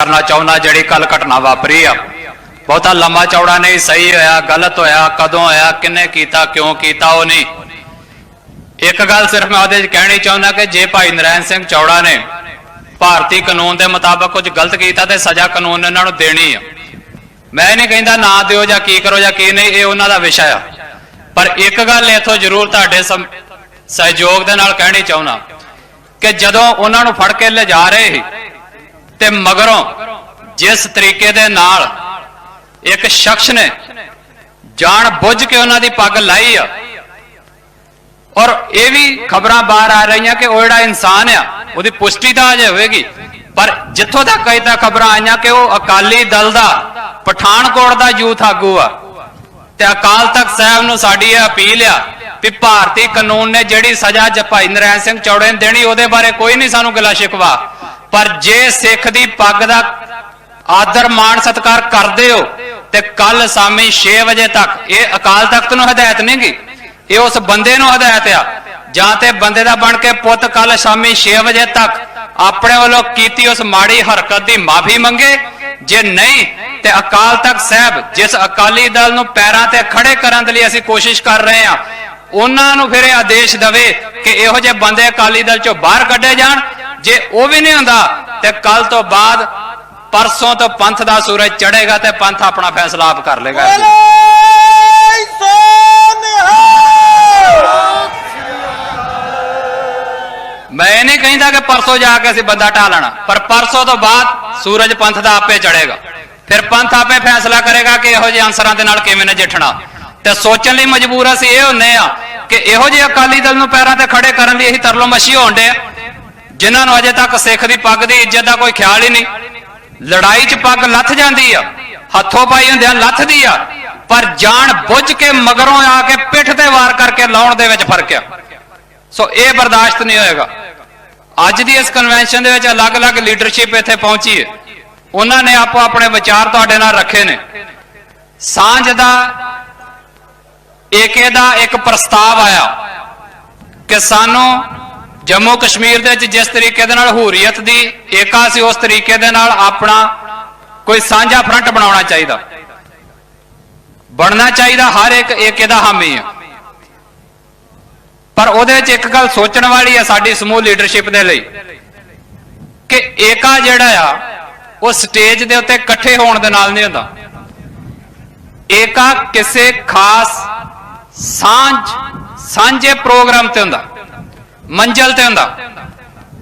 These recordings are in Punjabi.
ਕਰਨਾ ਚਾਹੁੰਦਾ ਜਿਹੜੀ ਕੱਲ ਘਟਨਾ ਵਾਪਰੀ ਆ। ਬਹੁਤਾ ਲੰਮਾ ਚੌੜਾ ਨਹੀਂ, ਸਹੀ ਹੋਇਆ, ਗਲਤ ਹੋਇਆ, ਕਦੋਂ ਹੋਇਆ ਕਿੰਨੇ ਕੀਤਾ, ਕਿਉਂ ਕੀਤਾ, ਉਹ ਨਹੀਂ। ਇੱਕ ਗੱਲ ਸਿਰਫ ਮੈਂ ਉਹਦੇ ਕਹਿਣੀ ਚਾਹੁੰਦਾ ਕਿ ਜੇ ਭਾਈ ਨਰੈਣ ਸਿੰਘ ਚੌੜਾ ਨੇ ਭਾਰਤੀ ਕਾਨੂੰਨ ਦੇ ਮੁਤਾਬਕ ਕੁਝ ਗਲਤ ਕੀਤਾ ਤੇ ਸਜ਼ਾ ਕਾਨੂੰਨ ਨੇ ਉਹਨਾਂ ਨੂੰ ਦੇਣੀ ਆ। ਮੈਂ ਨਹੀਂ ਕਹਿੰਦਾ ਨਾ ਦਿਓ ਜਾਂ ਕੀ ਕਰੋ ਜਾਂ ਕੀ ਨਹੀਂ, ਇਹ ਉਹਨਾਂ ਦਾ ਵਿਸ਼ਾ ਆ। ਪਰ ਇੱਕ ਗੱਲ ਇਥੋਂ ਜ਼ਰੂਰ ਤੁਹਾਡੇ ਸਹਿਯੋਗ ਦੇ ਨਾਲ ਕਹਿਣੀ ਚਾਹੁੰਦਾ ਕਿ ਜਦੋਂ ਉਹਨਾਂ ਨੂੰ ਫੜ ਕੇ ਲਿਜਾ ਰਹੇ ਸੀ ਤੇ ਮਗਰੋਂ ਜਿਸ ਤਰੀਕੇ ਦੇ ਨਾਲ ਇੱਕ ਸ਼ਖਸ ਨੇ ਜਾਣ ਬੁੱਝ ਕੇ ਉਹਨਾਂ ਦੀ ਪੱਗ ਲਾਈ ਆ। ਔਰ ਇਹ ਵੀ ਖਬਰਾਂ ਬਾਹਰ ਆ ਰਹੀਆਂ ਕਿ ਉਹ ਜਿਹੜਾ ਇਨਸਾਨ ਆ, ਉਹਦੀ ਪੁਸ਼ਟੀ ਤਾਂ ਅਜੇ ਹੋਵੇਗੀ। ਪਰ ਜਿੱਥੋਂ ਤੱਕ ਅਜੇ ਤੱਕ ਖਬਰਾਂ ਆਈਆਂ ਕਿ ਉਹ ਅਕਾਲੀ ਦਲ ਦਾ, ਪਠਾਨਕੋਟ ਦਾ ਯੂਥ ਆਗੂ ਆ। ਤੇ ਅਕਾਲ ਤਖਤ ਸਾਹਿਬ ਨੂੰ ਸਾਡੀ ਇਹ ਅਪੀਲ ਆ ਵੀ ਭਾਰਤੀ ਕਾਨੂੰਨ ਨੇ ਜਿਹੜੀ ਸਜ਼ਾ ਜ ਭਾਈ ਨਰੈਣ ਸਿੰਘ ਚੌੜੇ ਨੇ ਦੇਣੀ, ਉਹਦੇ ਬਾਰੇ ਕੋਈ ਨਹੀਂ ਸਾਨੂੰ ਗਿਲਾ ਸ਼ਿਕਵਾ। ਪਰ ਜੇ ਸਿੱਖ ਦੀ ਪੱਗ ਦਾ ਆਦਰ, ਮਾਣ, ਸਤਕਾਰ ਕਰਦੇ ਹੋ, ਤੇ ਕੱਲ ਸ਼ਾਮੀ 6 ਵਜੇ ਤੱਕ ਇਹ ਅਕਾਲ ਤਖਤ ਨੂੰ ਹਦਾਇਤ ਨਹੀਂ ਗੀ? ਇਹ ਉਸ ਬੰਦੇ ਨੂੰ ਹਦਾਇਤ ਆ? ਜਾਂ ਤੇ ਬੰਦੇ ਦਾ ਬਣ ਕੇ ਪੁੱਤ ਕੱਲ ਸ਼ਾਮੀ 6 ਵਜੇ ਤੱਕ ਆਪਣੇ ਵੱਲੋਂ ਕੀਤੀ ਉਸ ਮਾੜੀ ਹਰਕਤ ਦੀ ਮਾਫੀ ਮੰਗੇ? ਜੇ ਨਹੀਂ, ਤੇ ਅਕਾਲ ਤਖਤ ਸਾਹਿਬ ਜਿਸ ਅਕਾਲੀ ਦਲ ਨੂੰ ਪੈਰਾਂ ਤੇ ਖੜੇ ਕਰਨ ਦੇ ਲਈ ਅਸੀਂ ਕੋਸ਼ਿਸ਼ ਕਰ ਰਹੇ ਹਾਂ, ਉਹਨਾਂ ਨੂੰ ਫਿਰ ਇਹ ਆਦੇਸ਼ ਦਵੇ ਕਿ ਇਹੋ ਜਿਹੇ ਬੰਦੇ ਅਕਾਲੀ ਦਲ ਚੋਂ ਬਾਹਰ ਕੱਢੇ ਜਾਣ ਜੇ ਉਹ ਵੀ ਨਹੀਂ ਹੁੰਦਾ ਤੇ ਕੱਲ ਤੋਂ ਬਾਅਦ ਪਰਸੋਂ ਤੋਂ ਪੰਥ ਦਾ ਸੂਰਜ ਚੜ੍ਹੇਗਾ ਤੇ ਪੰਥ ਆਪਣਾ ਫੈਸਲਾ ਆਪ ਕਰ ਲੇਗਾ। ਮੈਂ ਇਹ ਨਹੀਂ ਕਹਿੰਦਾ ਕਿ ਪਰਸੋਂ ਜਾ ਕੇ ਅਸੀਂ ਬੰਦਾ ਢਾ ਲੈਣਾ ਪਰ ਪਰਸੋਂ ਤੋਂ ਬਾਅਦ ਸੂਰਜ ਪੰਥ ਦਾ ਆਪੇ ਚੜ੍ਹੇਗਾ। ਫਿਰ ਪੰਥ ਆਪੇ ਫੈਸਲਾ ਕਰੇਗਾ ਕਿ ਇਹੋ ਜਿਹੇ ਅਨਸਰਾਂ ਦੇ ਨਾਲ ਕਿਵੇਂ ਨਜਿੱਠਣਾ। ਤੇ ਸੋਚਣ ਲਈ ਮਜਬੂਰ ਅਸੀਂ ਇਹ ਹੁੰਨੇ ਆ ਕਿ ਇਹੋ ਜਿਹੇ ਅਕਾਲੀ ਦਲ ਨੂੰ ਪੈਰਾਂ ਤੇ ਖੜੇ ਕਰਨ ਲਈ ਅਸੀਂ ਤਰਲੋ ਮੱਛੀ ਹੋਣ ਡੇ ਜਿਨ੍ਹਾਂ ਨੂੰ ਅਜੇ ਤੱਕ ਸਿੱਖ ਦੀ ਪੱਗ ਦੀ ਇੱਜ਼ਤ ਦਾ ਕੋਈ ਖਿਆਲ ਹੀ ਨਹੀਂ। ਲੜਾਈ 'ਚ ਪੱਗ ਲੱਥ ਜਾਂਦੀ ਆ, ਹੱਥੋਂ ਪਾਈ ਹੁੰਦਿਆਂ ਲੱਥਦੀ ਆ, ਪਰ ਜਾਣ ਬੁੱਝ ਕੇ ਮਗਰੋਂ ਆ ਕੇ ਪਿੱਠ ਤੇ ਵਾਰ ਕਰਕੇ ਲਾਉਣ ਦੇ ਵਿੱਚ ਫ਼ਰਕ ਆ। ਸੋ ਇਹ ਬਰਦਾਸ਼ਤ ਨਹੀਂ ਹੋਏਗਾ। ਅੱਜ ਦੀ ਇਸ ਕਨਵੈਨਸ਼ਨ ਦੇ ਵਿੱਚ ਅਲੱਗ-ਅਲੱਗ ਲੀਡਰਸ਼ਿਪ ਇੱਥੇ ਪਹੁੰਚੀ ਹੈ ਉਹਨਾਂ ਨੇ ਆਪੋ ਆਪਣੇ ਵਿਚਾਰ ਤੁਹਾਡੇ ਨਾਲ ਰੱਖੇ ਨੇ। ਸਾਂਝ ਦਾ ਏਕੇ ਦਾ ਇੱਕ ਪ੍ਰਸਤਾਵ ਆਇਆ ਕਿ ਸਾਨੂੰ ਜੰਮੂ ਕਸ਼ਮੀਰ ਦੇ ਵਿੱਚ ਜਿਸ ਤਰੀਕੇ ਦੇ ਨਾਲ ਹੂਰੀਅਤ ਦੀ ਏਕਾ ਸੀ ਉਸ ਤਰੀਕੇ ਦੇ ਨਾਲ ਆਪਣਾ ਕੋਈ ਸਾਂਝਾ ਫਰੰਟ ਬਣਾਉਣਾ ਚਾਹੀਦਾ। ਬਣਨਾ ਚਾਹੀਦਾ ਹਰ ਇੱਕ ਏਕੇ ਦਾ ਹਾਮੀ ਹੈ ਪਰ ਉਹਦੇ ਵਿੱਚ ਇੱਕ ਗੱਲ ਸੋਚਣ ਵਾਲੀ ਆ ਸਾਡੀ ਸਮੂਹ ਲੀਡਰਸ਼ਿਪ ਦੇ ਲਈ ਕਿ ਏਕਾ ਜਿਹੜਾ ਆ, ਉਹ ਸਟੇਜ ਦੇ ਉੱਤੇ ਇਕੱਠੇ ਹੋਣ ਦੇ ਨਾਲ ਨਹੀਂ ਹੁੰਦਾ। ਏਕਾ ਕਿਸੇ ਖਾਸ ਸਾਂਝ, ਸਾਂਝੇ ਪ੍ਰੋਗਰਾਮ ਤੇ ਹੁੰਦਾ। ਮੰਜ਼ਲ ਤੇ ਹੁੰਦਾ।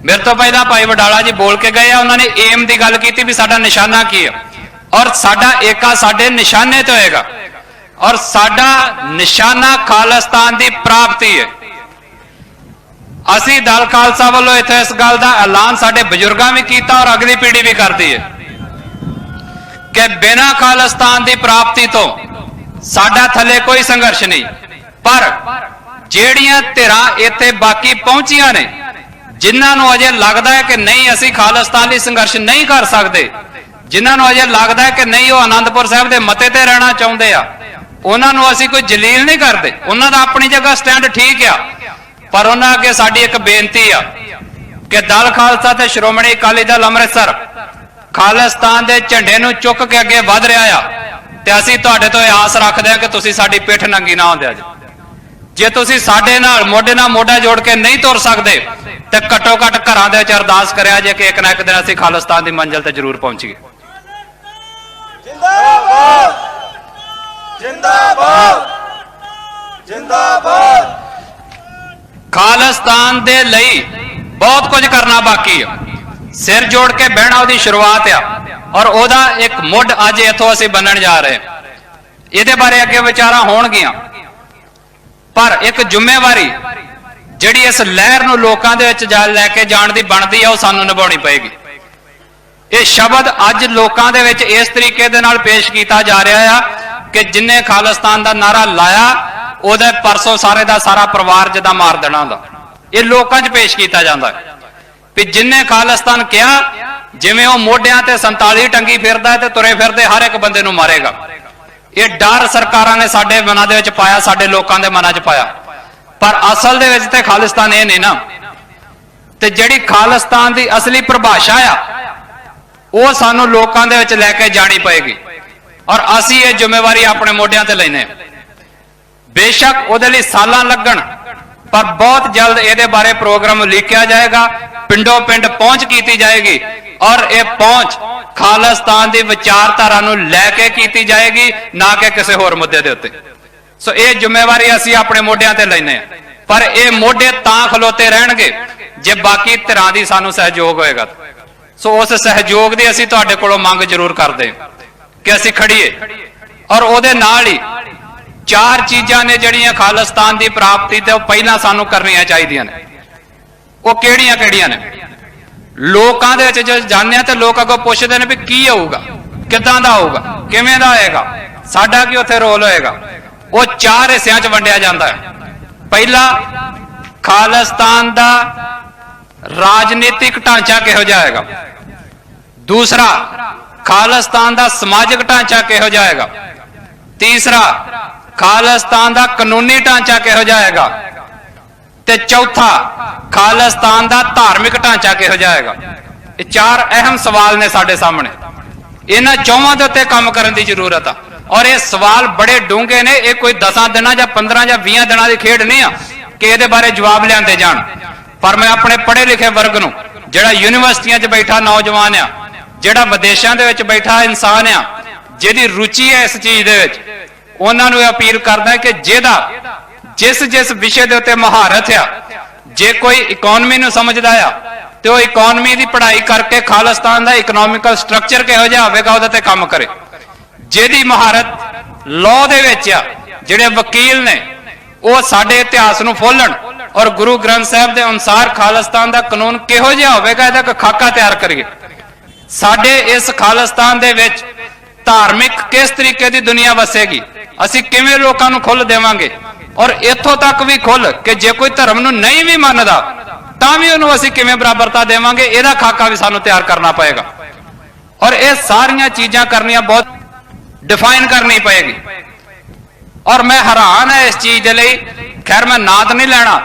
ਮੇਰੇ ਤੋਂ ਪਹਿਲਾਂ ਭਾਈ ਵਡਾਲਾ ਜੀ ਬੋਲ ਕੇ ਗਏ ਆ, ਉਹਨਾਂ ਨੇ ਏਮ ਦੀ ਗੱਲ ਕੀਤੀ ਵੀ ਸਾਡਾ ਨਿਸ਼ਾਨਾ ਕੀ ਹੈ ਔਰ ਸਾਡਾ ਏਕਾ ਸਾਡੇ ਨਿਸ਼ਾਨੇ ਤੇ ਹੋਏਗਾ। ਔਰ ਸਾਡਾ ਨਿਸ਼ਾਨਾ ਖਾਲਿਸਤਾਨ ਦੀ ਪ੍ਰਾਪਤੀ ਹੈ। ਅਸੀਂ ਦਲ ਖਾਲਸਾ ਵੱਲੋਂ ਇੱਥੇ ਇਸ ਗੱਲ ਦਾ ਐਲਾਨ ਸਾਡੇ ਬਜ਼ੁਰਗਾਂ ਵੀ ਕੀਤਾ ਔਰ ਅਗਲੀ ਪੀੜ੍ਹੀ ਵੀ ਕਰਦੀ ਹੈ ਕਿ ਬਿਨਾਂ ਖਾਲਿਸਤਾਨ ਦੀ ਪ੍ਰਾਪਤੀ ਤੋਂ ਸਾਡਾ ਥੱਲੇ ਕੋਈ ਸੰਘਰਸ਼ ਨਹੀਂ। ਪਰ ਜਿਹੜੀਆਂ ਧਿਰਾਂ ਇੱਥੇ ਬਾਕੀ ਪਹੁੰਚੀਆਂ ਨੇ, ਜਿਨ੍ਹਾਂ ਨੂੰ ਅਜੇ ਲੱਗਦਾ ਹੈ ਕਿ ਨਹੀਂ ਅਸੀਂ ਖਾਲਿਸਤਾਨ ਲਈ ਸੰਘਰਸ਼ ਨਹੀਂ ਕਰ ਸਕਦੇ, ਜਿਨ੍ਹਾਂ ਨੂੰ ਅਜੇ ਲੱਗਦਾ ਹੈ ਕਿ ਨਹੀਂ ਉਹ ਆਨੰਦਪੁਰ ਸਾਹਿਬ ਦੇ ਮਤੇ ਤੇ ਰਹਿਣਾ ਚਾਹੁੰਦੇ ਆ, ਉਹਨਾਂ ਨੂੰ ਅਸੀਂ ਕੋਈ ਜਲੀਲ ਨਹੀਂ ਕਰਦੇ, ਉਹਨਾਂ ਦਾ ਆਪਣੀ ਜਗ੍ਹਾ ਸਟੈਂਡ ਠੀਕ ਆ, ਪਰ ਉਹਨਾਂ ਅੱਗੇ ਸਾਡੀ ਇੱਕ ਬੇਨਤੀ ਆ ਕਿ ਦਲ ਖਾਲਸਾ ਤੇ ਸ਼੍ਰੋਮਣੀ ਅਕਾਲੀ ਦਲ ਅੰਮ੍ਰਿਤਸਰ ਖਾਲਿਸਤਾਨ ਦੇ ਝੰਡੇ ਨੂੰ ਚੁੱਕ ਕੇ ਅੱਗੇ ਵਧ ਰਿਹਾ ਆ, ਤੇ ਅਸੀਂ ਤੁਹਾਡੇ ਤੋਂ ਇਹ ਆਸ ਰੱਖਦੇ ਹਾਂ ਕਿ ਤੁਸੀਂ ਸਾਡੀ ਪਿੱਠ ਨੰਗੀ ਨਾ ਹੁੰਦੇ ਅੱਜ। ਜੇ ਤੁਸੀਂ ਸਾਡੇ ਨਾਲ ਮੋਢੇ ਨਾਲ ਮੋਢਾ ਜੋੜ ਕੇ ਨਹੀਂ ਤੁਰ ਸਕਦੇ ਤੇ ਘੱਟੋ ਘੱਟ ਘਰਾਂ ਦੇ ਵਿੱਚ ਅਰਦਾਸ ਕਰਿਆ ਜੇ ਕਿ ਇੱਕ ਨਾ ਇੱਕ ਦਿਨ ਅਸੀਂ ਖਾਲਿਸਤਾਨ ਦੀ ਮੰਜ਼ਿਲ ਤੇ ਜ਼ਰੂਰ ਪਹੁੰਚੀਏ ਜਿੰਦਾਬਾਦ! ਜਿੰਦਾਬਾਦ! ਜਿੰਦਾਬਾਦ! ਖਾਲਿਸਤਾਨ ਦੇ ਲਈ ਬਹੁਤ ਕੁਝ ਕਰਨਾ ਬਾਕੀ ਆ। ਸਿਰ ਜੋੜ ਕੇ ਬਹਿਣਾ ਉਹਦੀ ਸ਼ੁਰੂਆਤ ਆ ਔਰ ਉਹਦਾ ਇੱਕ ਮੁੱਢ ਅੱਜ ਇੱਥੋਂ ਅਸੀਂ ਬੰਨਣ ਜਾ ਰਹੇ ਹਾਂ। ਇਹਦੇ ਬਾਰੇ ਅੱਗੇ ਵਿਚਾਰਾਂ ਹੋਣਗੀਆਂ। ਪਰ ਇੱਕ ਜ਼ਿੰਮੇਵਾਰੀ ਜਿਹੜੀ ਇਸ ਲਹਿਰ ਨੂੰ ਲੋਕਾਂ ਦੇ ਵਿੱਚ ਜਾ ਲੈ ਕੇ ਜਾਣ ਦੀ ਬਣਦੀ ਆ, ਉਹ ਸਾਨੂੰ ਨਿਭਾਉਣੀ ਪਏਗੀ। ਇਹ ਸ਼ਬਦ ਅੱਜ ਲੋਕਾਂ ਦੇ ਵਿੱਚ ਇਸ ਤਰੀਕੇ ਦੇ ਨਾਲ ਪੇਸ਼ ਕੀਤਾ ਜਾ ਰਿਹਾ ਆ ਕਿ ਜਿੰਨੇ ਖਾਲਿਸਤਾਨ ਦਾ ਨਾਰਾ ਲਾਇਆ, ਉਹਦੇ ਪਰਸੋਂ ਸਾਰੇ ਦਾ ਸਾਰਾ ਪਰਿਵਾਰ ਜਦਾਂ ਮਾਰ ਦੇਣਾ ਹੁੰਦਾ। ਇਹ ਲੋਕਾਂ 'ਚ ਪੇਸ਼ ਕੀਤਾ ਜਾਂਦਾ ਵੀ ਜਿੰਨੇ ਖਾਲਿਸਤਾਨ ਕਿਹਾ, ਜਿਵੇਂ ਉਹ ਮੋਢਿਆਂ ਤੇ 47 ਟੰਗੀ ਫਿਰਦਾ ਤੇ ਤੁਰੇ ਫਿਰਦੇ ਹਰ ਇੱਕ ਬੰਦੇ ਨੂੰ ਮਾਰੇਗਾ। ਇਹ ਡਰ ਸਰਕਾਰਾਂ ਨੇ ਸਾਡੇ ਮਨਾਂ ਦੇ ਵਿੱਚ ਪਾਇਆ, ਸਾਡੇ ਲੋਕਾਂ ਦੇ ਮਨਾਂ 'ਚ ਪਾਇਆ। ਪਰ ਅਸਲ ਦੇ ਵਿੱਚ ਤੇ ਖਾਲਿਸਤਾਨ ਇਹ ਨਹੀਂ ਨਾ। ਤੇ ਜਿਹੜੀ ਖਾਲਿਸਤਾਨ ਦੀ ਅਸਲੀ ਪਰਿਭਾਸ਼ਾ ਆ, ਉਹ ਸਾਨੂੰ ਲੋਕਾਂ ਦੇ ਵਿੱਚ ਲੈ ਕੇ ਜਾਣੀ ਪਏਗੀ। ਔਰ ਅਸੀਂ ਇਹ ਜ਼ਿੰਮੇਵਾਰੀ ਆਪਣੇ ਮੋਢਿਆਂ ਤੇ ਲੈਨੇ ਬੇਸ਼ੱਕ ਉਹਦੇ ਲਈ ਸਾਲਾਂ ਲੱਗਣ। ਪਰ ਬਹੁਤ ਜਲਦ ਇਹਦੇ ਬਾਰੇ ਪ੍ਰੋਗਰਾਮ ਲਿਖਿਆ ਜਾਏਗਾ, ਪਿੰਡੋਂ ਪਿੰਡ ਪਹੁੰਚ ਕੀਤੀ ਜਾਏਗੀ ਔਰ ਇਹ ਪਹੁੰਚ ਖਾਲਿਸਤਾਨ ਦੀ ਵਿਚਾਰਧਾਰਾ ਨੂੰ ਲੈ ਕੇ ਕੀਤੀ ਜਾਏਗੀ, ਨਾ ਕਿ ਕਿਸੇ ਹੋਰ ਮੁੱਦੇ ਦੇ ਉੱਤੇ। ਸੋ ਇਹ ਜ਼ਿੰਮੇਵਾਰੀ ਅਸੀਂ ਆਪਣੇ ਮੋਢਿਆਂ ਤੇ ਲੈਨੇ ਹਾਂ। ਪਰ ਇਹ ਮੋਢੇ ਤਾਂ ਖਲੋਤੇ ਰਹਿਣਗੇ, ਜੇ ਬਾਕੀ ਧਿਰਾਂ ਦੀ ਸਾਨੂੰ ਸਹਿਯੋਗ ਹੋਏਗਾ। ਸੋ ਉਸ ਸਹਿਯੋਗ ਦੀ ਅਸੀਂ ਤੁਹਾਡੇ ਕੋਲੋਂ ਮੰਗ ਜ਼ਰੂਰ ਕਰਦੇ ਕਿ ਅਸੀਂ ਖੜੀਏ ਔਰ ਉਹਦੇ ਨਾਲ ਹੀ ਚਾਰ ਚੀਜ਼ਾਂ ਨੇ ਜਿਹੜੀਆਂ ਖਾਲਿਸਤਾਨ ਦੀ ਪ੍ਰਾਪਤੀ ਤੇ ਉਹ ਪਹਿਲਾਂ ਸਾਨੂੰ ਕਰਨੀਆਂ ਚਾਹੀਦੀਆਂ ਨੇ। ਉਹ ਕਿਹੜੀਆਂ ਕਿਹੜੀਆਂ ਨੇ? ਲੋਕਾਂ ਦੇ ਵਿੱਚ ਜਦੋਂ ਜਾਂਦੇ ਆ ਤੇ ਲੋਕ ਅੱਗੋਂ ਪੁੱਛਦੇ ਨੇ ਵੀ ਕੀ ਹੋਊਗਾ, ਕਿੱਦਾਂ ਦਾ ਹੋਊਗਾ, ਕਿਵੇਂ ਦਾ ਹੋਏਗਾ, ਸਾਡਾ ਕੀ ਉੱਥੇ ਰੋਲ ਹੋਏਗਾ? ਉਹ ਚਾਰ ਹਿੱਸਿਆਂ 'ਚ ਵੰਡਿਆ ਜਾਂਦਾ ਹੈ। ਪਹਿਲਾ, ਖਾਲਿਸਤਾਨ ਦਾ ਰਾਜਨੀਤਿਕ ਢਾਂਚਾ ਕਿਹੋ ਜਿਹਾ ਹੋਏਗਾ? ਦੂਸਰਾ, ਖਾਲਿਸਤਾਨ ਦਾ ਸਮਾਜਿਕ ਢਾਂਚਾ ਕਿਹੋ ਜਿਹਾ ਹੋਏਗਾ? ਤੀਸਰਾ ਖਾਲਿਸਤਾਨ ਦਾ ਕਾਨੂੰਨੀ ਢਾਂਚਾ ਕਿਹੋ ਜਿਹਾ ਹੋਏਗਾ ਤੇ ਚੌਥਾ, ਖਾਲਿਸਤਾਨ ਦਾ ਧਾਰਮਿਕ ਢਾਂਚਾ ਕਿਹੋ ਜਿਹਾ ਹੋਏਗਾ ਇਹ ਚਾਰ ਅਹਿਮ ਸਵਾਲ ਨੇ ਸਾਡੇ ਸਾਹਮਣੇ। ਇਹਨਾਂ ਚੌਵਾਂ ਦੇ ਉੱਤੇ ਕੰਮ ਕਰਨ ਦੀ ਜ਼ਰੂਰਤ ਆ। ਔਰ ਇਹ ਸਵਾਲ ਬੜੇ ਡੂੰਘੇ ਨੇ। ਇਹ ਕੋਈ 10 ਦਿਨਾਂ ਜਾਂ 15 ਜਾਂ 20 ਦਿਨਾਂ ਦੀ ਖੇਡ ਨਹੀਂ ਆ ਕਿ ਇਹਦੇ ਬਾਰੇ ਜਵਾਬ ਲਿਆਂਦੇ ਜਾਣ। ਪਰ ਮੈਂ ਆਪਣੇ ਪੜ੍ਹੇ ਲਿਖੇ ਵਰਗ ਨੂੰ, ਜਿਹੜਾ ਯੂਨੀਵਰਸਿਟੀਆਂ 'ਚ ਬੈਠਾ ਨੌਜਵਾਨ ਆ, ਜਿਹੜਾ ਵਿਦੇਸ਼ਾਂ ਦੇ ਵਿੱਚ ਬੈਠਾ ਇਨਸਾਨ ਆ, ਜਿਹਦੀ ਰੁਚੀ ਹੈ ਇਸ ਚੀਜ਼ ਦੇ ਵਿੱਚ ਉਹਨਾਂ ਨੂੰ ਇਹ ਅਪੀਲ ਕਰਦਾ ਕਿ ਜਿਹਦਾ, ਜਿਸ ਜਿਸ ਵਿਸ਼ੇ ਦੇ ਉੱਤੇ ਮਹਾਰਤ ਆ, ਜੇ ਕੋਈ ਇਕਨੋਮੀ ਨੂੰ ਸਮਝਦਾ ਆ, ਤੇ ਉਹ ਇਕਨੋਮੀ ਦੀ ਪੜ੍ਹਾਈ ਕਰਕੇ ਖਾਲਿਸਤਾਨ ਦਾ ਇਕਨੋਮਿਕਲ ਸਟਰਕਚਰ ਕਿਹੋ ਜਿਹਾ ਹੋਵੇਗਾ, ਉਹਦੇ ਤੇ ਕੰਮ ਕਰੇ। ਜਿਹਦੀ ਮਹਾਰਤ ਲਾਅ ਦੇ ਵਿੱਚ ਆ, ਜਿਹੜੇ ਵਕੀਲ ਨੇ, ਉਹ ਸਾਡੇ ਇਤਿਹਾਸ ਨੂੰ ਫੋਲਣ ਔਰ ਗੁਰੂ ਗ੍ਰੰਥ ਸਾਹਿਬ ਦੇ ਅਨੁਸਾਰ ਖਾਲਿਸਤਾਨ ਦਾ ਕਾਨੂੰਨ ਕਿਹੋ ਜਿਹਾ ਹੋਵੇਗਾ, ਇਹਦਾ ਇੱਕ ਖਾਕਾ ਤਿਆਰ ਕਰੀਏ। ਸਾਡੇ ਇਸ ਖਾਲਿਸਤਾਨ ਦੇ ਵਿੱਚ ਧਾਰਮਿਕ ਕਿਸ ਤਰੀਕੇ ਦੀ ਦੁਨੀਆ ਵਸੇਗੀ? ਅਸੀਂ ਕਿਵੇਂ ਲੋਕਾਂ ਨੂੰ ਖੁੱਲ ਦੇਵਾਂਗੇ? ਔਰ ਇੱਥੋਂ ਤੱਕ ਵੀ ਖੁੱਲ ਕਿ ਜੇ ਕੋਈ ਧਰਮ ਨੂੰ ਨਹੀਂ ਵੀ ਮੰਨਦਾ, ਤਾਂ ਵੀ ਉਹਨੂੰ ਅਸੀਂ ਕਿਵੇਂ ਬਰਾਬਰਤਾ ਦੇਵਾਂਗੇ? ਇਹਦਾ ਖਾਕਾ ਵੀ ਸਾਨੂੰ ਤਿਆਰ ਕਰਨਾ ਪਏਗਾ। ਔਰ ਇਹ ਸਾਰੀਆਂ ਚੀਜ਼ਾਂ ਕਰਨੀਆਂ ਬਹੁਤ ਡਿਫਾਈਨ ਕਰਨੀ ਪਏਗੀ। ਔਰ ਮੈਂ ਹੈਰਾਨ ਹੈ ਇਸ ਚੀਜ਼ ਦੇ ਲਈ। ਖੈਰ, ਮੈਂ ਨਾਂ ਤਾਂ ਨਹੀਂ ਲੈਣਾ,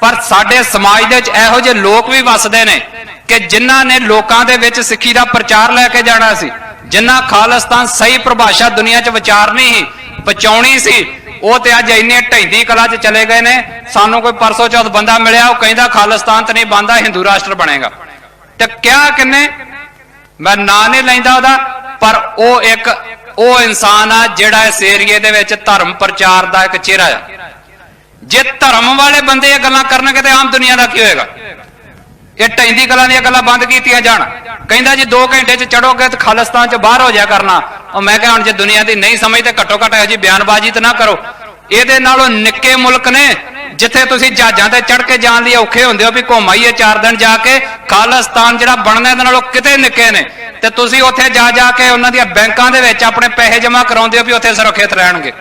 ਪਰ ਸਾਡੇ ਸਮਾਜ ਦੇ ਵਿੱਚ ਇਹੋ ਜਿਹੇ ਲੋਕ ਵੀ ਵੱਸਦੇ ਨੇ ਕਿ ਜਿਨ੍ਹਾਂ ਨੇ ਲੋਕਾਂ ਦੇ ਵਿੱਚ ਸਿੱਖੀ ਦਾ ਪ੍ਰਚਾਰ ਲੈ ਕੇ ਜਾਣਾ ਸੀ, ਜਿਨ੍ਹਾਂ ਖਾਲਿਸਤਾਨ ਸਹੀ ਪਰਿਭਾਸ਼ਾ ਦੁਨੀਆ 'ਚ ਵਿਚਾਰਨੀ ਸੀ ਬਚਾਉਣੀ ਸੀ। ਉਹ ਤੇ ਅੱਜ ਇੰਨੇ ਢੈਂਦੀ ਕਲਾ 'ਚ ਚਲੇ ਗਏ ਨੇ। ਸਾਨੂੰ ਕੋਈ ਪਰਸੋਂ ਚੌਥ ਬੰਦਾ ਮਿਲਿਆ, ਉਹ ਕਹਿੰਦਾ ਖਾਲਿਸਤਾਨ ਤੇ ਨਹੀਂ ਬੰਦਾ ਹਿੰਦੂ ਰਾਸ਼ਟਰ ਬਣੇਗਾ। ਤੇ ਕਿਹਾ ਕਿੰਨੇ? ਮੈਂ ਨਾਂ ਨਹੀਂ ਲੈਂਦਾ ਉਹਦਾ, ਪਰ ਉਹ ਇੱਕ, ਉਹ ਇਨਸਾਨ ਆ ਜਿਹੜਾ ਇਸ ਏਰੀਏ ਦੇ ਵਿੱਚ ਧਰਮ ਪ੍ਰਚਾਰ ਦਾ ਇੱਕ ਚਿਹਰਾ ਆ। ਜੇ ਧਰਮ ਵਾਲੇ ਬੰਦੇ ਇਹ ਗੱਲਾਂ ਕਰਨਗੇ ਤੇ ਆਮ ਦੁਨੀਆ ਦਾ ਕੀ ਹੋਏਗਾ? ਇਹ ਟੈਂਦੀ ਗੱਲਾਂ ਦੀਆਂ ਗੱਲਾਂ ਬੰਦ ਕੀਤੀਆਂ ਜਾਣ। ਕਹਿੰਦਾ ਜੀ 2 ਘੰਟੇ ਚ ਚੜੋਗੇ ਤੇ ਖਾਲਿਸਤਾਨ ਚ ਬਾਹਰ ਹੋ ਜਾ ਕਰਨਾ। ਉਹ ਮੈਂ ਕਿਹਾ, ਹੁਣ ਜੇ ਦੁਨੀਆ ਦੀ ਨਹੀਂ ਸਮਝ ਤੇ ਘੱਟੋ ਘੱਟ ਇਹੋ ਜੀ ਬਿਆਨਬਾਜ਼ੀ ਤਾਂ ਨਾ ਕਰੋ। ਇਹਦੇ ਨਾਲੋਂ ਨਿੱਕੇ ਮੁਲਕ ਨੇ, ਜਿੱਥੇ ਤੁਸੀਂ ਜਹਾਜ਼ਾਂ ਤੇ ਚੜ ਕੇ ਜਾਣ ਲਈ ਔਖੇ ਹੁੰਦੇ ਹੋ, ਵੀ ਘੁੰਮਾਈਏ 4 ਦਿਨ ਜਾ ਕੇ, ਖਾਲਿਸਤਾਨ ਜਿਹੜਾ ਬਣਨਾ, ਇਹਦੇ ਨਾਲੋਂ ਕਿਤੇ ਨਿੱਕੇ ਨੇ। ਤੇ ਤੁਸੀਂ ਉੱਥੇ ਜਾ ਜਾ ਕੇ ਉਹਨਾਂ ਦੀਆਂ ਬੈਂਕਾਂ ਦੇ ਵਿੱਚ ਆਪਣੇ ਪੈਸੇ ਜਮ੍ਹਾਂ ਕਰਾਉਂਦੇ ਹੋ, ਵੀ ਉੱਥੇ ਸੁਰੱਖਿਅਤ ਰਹਿਣਗੇ।